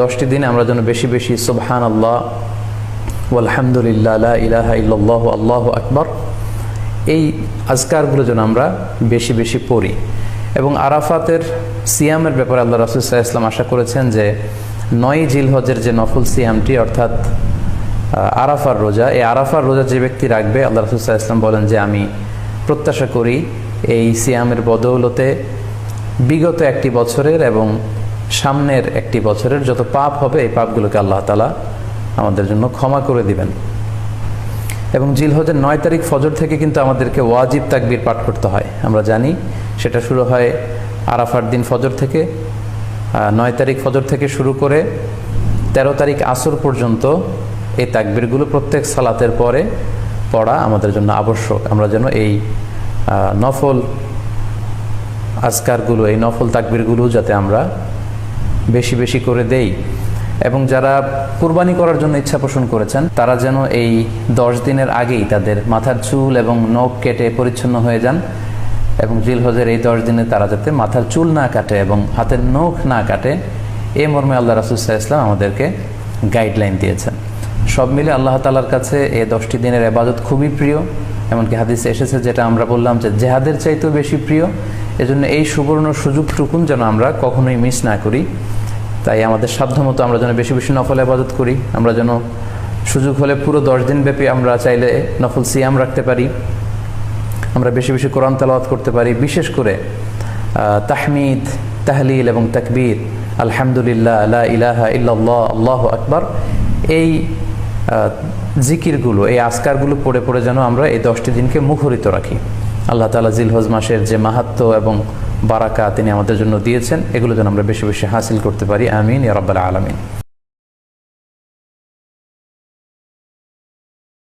দশটি দিনে আমরা যেন বেশি বেশি সুবহান আল্লাহ আলহামদুলিল্লাহ ইলাহা ইল্লাল্লাহু, আল্লাহ আকবর, এই আজকারগুলো যেন আমরা বেশি বেশি পড়ি। এবং আরাফাতের সিয়ামের ব্যাপারে আল্লাহ রাসুল্লাহ ইসলাম আশা করেছেন যে নয় জিলহজের যে নফল সিয়ামটি, অর্থাৎ আরাফার রোজা, এই আরাফার রোজা যে ব্যক্তি রাখবে, আল্লাহ রাসুল্লাহ ইসলাম বলেন যে আমি প্রত্যাশা করি এই সিয়ামের বদৌলতে বিগত একটি বছরের এবং সামনের একটি বছরের যত পাপ হবে, এই পাপগুলোকে আল্লাহ তালা আমাদের জন্য ক্ষমা করে দিবেন। এবং জিলহজের নয় তারিখ ফজর থেকে কিন্তু আমাদেরকে ওয়াজিব তাকবির পাঠ করতে হয়। আমরা জানি সেটা শুরু হয় আরাফার দিন ফজর থেকে নয় তারিখ ফজর থেকে শুরু করে তেরো তারিখ আসর পর্যন্ত এই তাকবিরগুলো প্রত্যেক সালাতের পরে পড়া আমাদের জন্য আবশ্যক। আমরা যেন এই নফল আজকারগুলো, এই নফল তাকবীরগুলো যাতে আমরা বেশি বেশি করে দেই। এবং যারা কুরবানি করার জন্য ইচ্ছা পোষণ করেছেন, তারা যেন এই দশ দিনের আগেই তাদের মাথার চুল এবং নখ কেটে পরিচ্ছন্ন হয়ে যান এবং জিলহজের এই দশ দিনে তারা যাতে মাথার চুল না কাটে এবং হাতের নখ না কাটে, এ মর্মে আল্লাহ রাসুসাহ ইসলাম আমাদেরকে গাইডলাইন দিয়েছেন। সব মিলে আল্লাহ তালার কাছে এই দশটি দিনের আবাদত খুবই প্রিয়, এমনকি হাদিসে এসেছে যেটা আমরা বললাম যে জেহাদের চাইতেও বেশি প্রিয়। এজন্য এই সুবর্ণ সুযোগটুকুন যেন আমরা কখনোই মিস না করি। তাই আমাদের সাধ্যমতো আমরা যেন বেশি বেশি নফল আবাদত করি, আমরা যেন সুযোগ হলে পুরো দশ দিন ব্যাপী আমরা চাইলে নফল সিয়াম রাখতে পারি, আমরা বেশি বেশি কোরআন তেলাওয়াত করতে পারি, বিশেষ করে তাহমিদ, তাহলিল এবং তাকবীর, আলহামদুলিল্লাহ আল্লাহ ইলাহা ইল্লাল্লাহ, আল্লাহ আকবার, এই জিকিরগুলো, এই আসকারগুলো পড়ে পড়ে যেন আমরা এই দশটি দিনকে মুখরিত রাখি। আল্লাহ তালা জিলহজ মাসের যে মাহাত্ম এবং বারাকা তিনি আমাদের জন্য দিয়েছেন। এগুলো যেন আমরা বেশি বেশি হাসিল করতে পারি। আমিন, ইয়া রাব্বাল আলামিন।